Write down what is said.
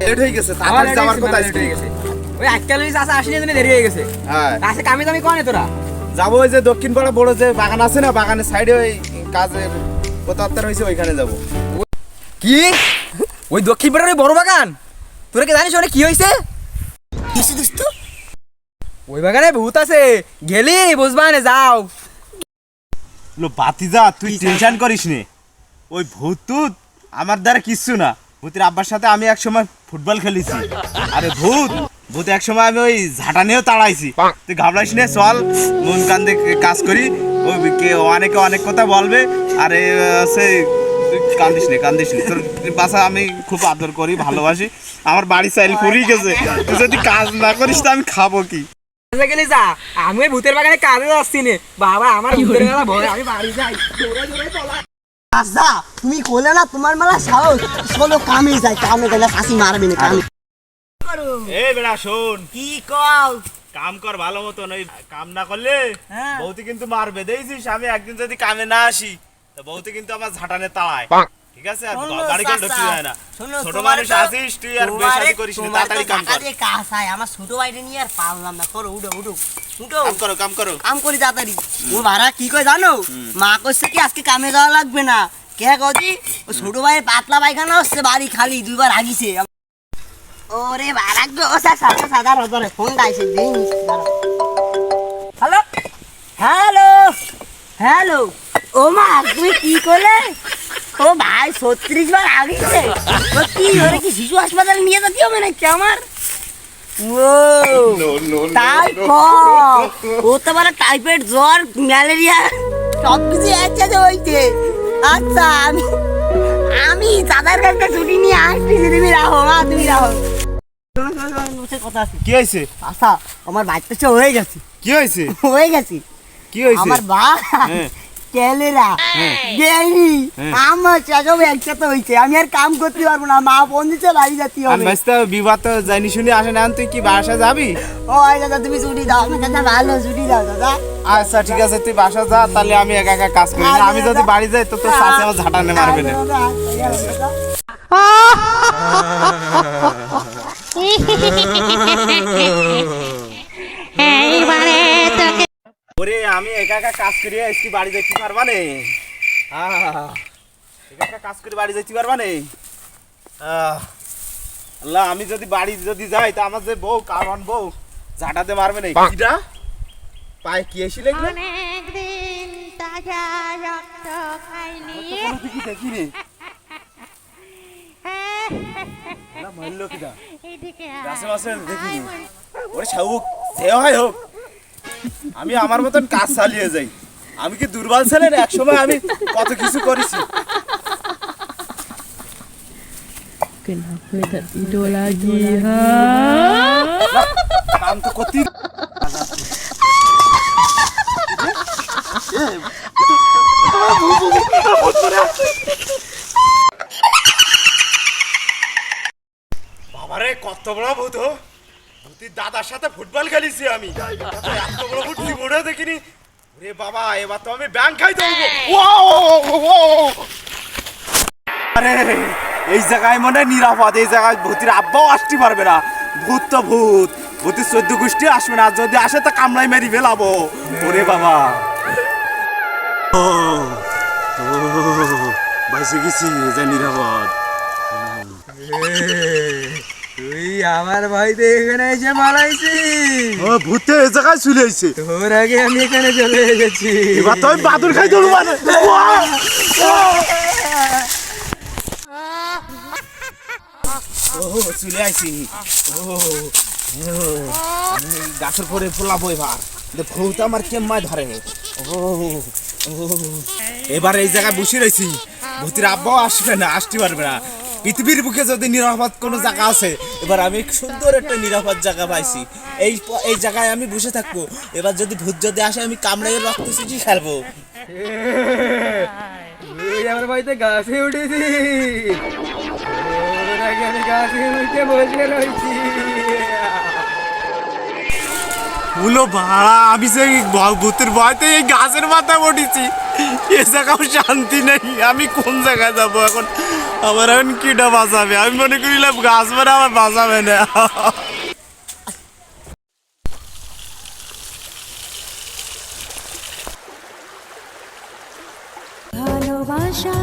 Late হয়ে গেছে আমার তাড়াতাড়ি যাওয়ার কথা লেট আজকে। হয়ে গেছে ওই আজকাল আসা আসিনি জন্য দেরি হয়ে গেছে। হ্যাঁ। আসে কামে দামি কনে তোরা? যাব ওই যে দক্ষিণ পাড়া বড় যে বাগান আছে না বাগানের সাইডে ওই কাজের কথাবার্তা হয়েছে ওইখানে যাব। কি? ওই দক্ষিণ পাড়ার ওই বড় বাগান? তোরা কি জানিস ওটা কি হয়েছে? দোস্ত ওই বাগানে ভূত আছে। গেলি বুঝবা না যাও। লো বাতিজা তুই টেনশন করিস নে ওই ভূত আমার দ্বারা কিচ্ছু না। ভূতের আব্বার সাথে আমি এক সময় ফুটবল খেলেছি। আরে ভূত ভূত এক সময় আমি ওই ঝাঁটা নিয়েও তাড়াইছি। তুই ঘাবড়াইস নে, চল, মন কান্দে কাজ করি। ওই অনেকে অনেক কথা বলবে। আরে সে কান্দিস নে কান্দিস নে। তোর বাসা আমি খুব আদর করি, ভালোবাসি। আমার বাড়ি চাইল করেই গেছে। তুই যদি কাজ না করিস তো আমি খাব কি? যা। আমি ভূতের বাগানে কাজে যাচ্ছি নে। বাবা, আমার ভূতের মেলা ভয়, আমি বাড়ি যাই। আচ্ছা তুমি কোলে না তোমার মেলা সাহস। চলো কামে যাই কামে গেলে ফাঁসি মারবে না কামে। এ বেড়া শোন। কি কও? কাম কর ভালো মতন ওই কাম না করলে হ্যাঁ। বৌতি কিন্তু মারবে। দেখছিস আমি একদিন যদি কামে না আসি তো বৌতি কিন্তু আমার ঝাঁটানে তাড়ায়। ঠিক আছে? আর শোনো, বাড়ি ঢুকতে যায় না? ছোট মানুষ আছিস তুই আর তোমারে- করিস না তাড়াতাড়ি কাম কর। কাজ হয় আমার ছোট ভাইটা নিয়ে আর পারলাম না। করো উঠো উঠো। উঠো কাম করো কাম করো। কাম করি তাড়াতাড়ি। ও ভাড়া কি কয় জানো? মা কইছে কি আজকে কামে যাওয়া লাগবে না। কে কজি ও ছোট ভাইয়ের পাতলা পায়খানা হচ্ছে বাড়ি খালি দুইবার ওরে সাদা সাদা রদরে ফোন গাইছে দিন হ্যালো? হ্যালো? হ্যালো? ও মা তুমি কি করলে? ও ভাই ছত্রিশ বার আগিছে কি ওরে কি শিশু হাসপাতালে নিয়ে যেতে হবে নাকি আমার? ও তো বলে টাইফয়েড জ্বর ম্যালেরিয়া সব কিছু একসাথে হয়েছে আচ্ছা আমি আমি দাদার কাছে ছুটি নিয়ে আসছি তুমি রাখো মা তুমি রাখো কথা আছে। কি হয়েছে? আচ্ছা আমার বাচ্চা হয়ে গেছে। কি হয়েছে? হয়ে গেছে। কি হয়েছে? আমার ভাই হ্যাঁ। কেলেরা আমার সব একসাথে হয়েছে। আমি আর কাম করতে পারব না। মা বাড়ি যাচ্ছি আর হবে। ব্যস্ত বিবাহ তো জানি শুনি আসে না তুই কি বাসা যাবি? ও দাদা তুমি ছুটি দাও। আমার দাদা ভালো ছুটি দাও দাদা। আচ্ছা ঠিক আছে তুই বাসা যা তাহলে আমি একা একা কাজ করি। আমি যদি বাড়ি যাই তো তোর সাথে আমার ঝাঁটানে মারবে না। এইবারে একা একা কাজ করি আজকে বাড়ি যাইতে পারবা নে? একা একা কাজ করে বাড়ি যাইতে পারবা নে? আল্লাহ আমি যদি বাড়ি যদি যাই তা আমার যে বউ কারণ বউ ঝাঁটাতে মারবে না। কিটা? পায়ে কি এসে লেগলো? অনেকদিন তাজা রক্ত খাইনি। দেখি দেখি রে না মারলো কিটা? গাছে মাছে দেখি ওরে শাহুক যে হয় হোক। আমি আমার মতন কাজ চালিয়ে যাই। আমি কি দুর্বল ছিলেন এক সময় আমি কত কিছু করেছি। বাবারে কত বড় ভূত। ভূতির দাদার সাথে ফুটবল খেলেছি আমি। এত বড় ভূত জীবনে দেখিনি। রে বাবা, এবার তো আমি ব্যাংক খাই দেবো আরে, এই জায়গায় মনে নিরাপদ, এই জায়গায় ভূতির আব্বাও আসতে পারবে না। ভূত তো ভূত, ভূতির চোদ্দ গোষ্ঠী আসবে না। যদি আসে তো কামলাই মেরি ফেলাবো। ওরে বাবা। ও বাইসে গেছি যে নিরাপদ। তুই আমার ভাইতে এখানে এসে মারাইছি ও ভূতে এই জায়গায় চলে তোর আগে আমি এখানে চলে এসেছি। এবার তো বাদুর খাই দেবো মানে। ও চলে আইছি। ও গাছের পরে ফোলাবো এবার। ভূত আমার কেম্মায় ধরে ও ও। এবার এই জায়গায় বসে রয়েছি। ভূতির আব্বাও আসবে না আসতে পারবে না। পৃথিবীর বুকে যদি নিরাপদ কোনো জায়গা আছে এবার আমি সুন্দর একটা নিরাপদ জায়গা পাইছি। এই এই জায়গায় আমি বসে থাকব। এবার যদি ভূত যদি আসে আমি কামড়াইয়ে রক্ত চুচি খেলব। আমার বাড়িতে গাছে উঠেছি। আমি গাছে উঠে বসে রয়েছি হলো ভাড়া আমি সেই ভূতের ভয়তে এই গাছের মাথায় উঠেছি। এ জায়গাও শান্তি নেই। আমি কোন জায়গায় যাব এখন? আমার এখন কিটা বাঁচাবে আমি মনে করিলাম গাছ মারা আমার বাঁচাবে না ভালোবাসা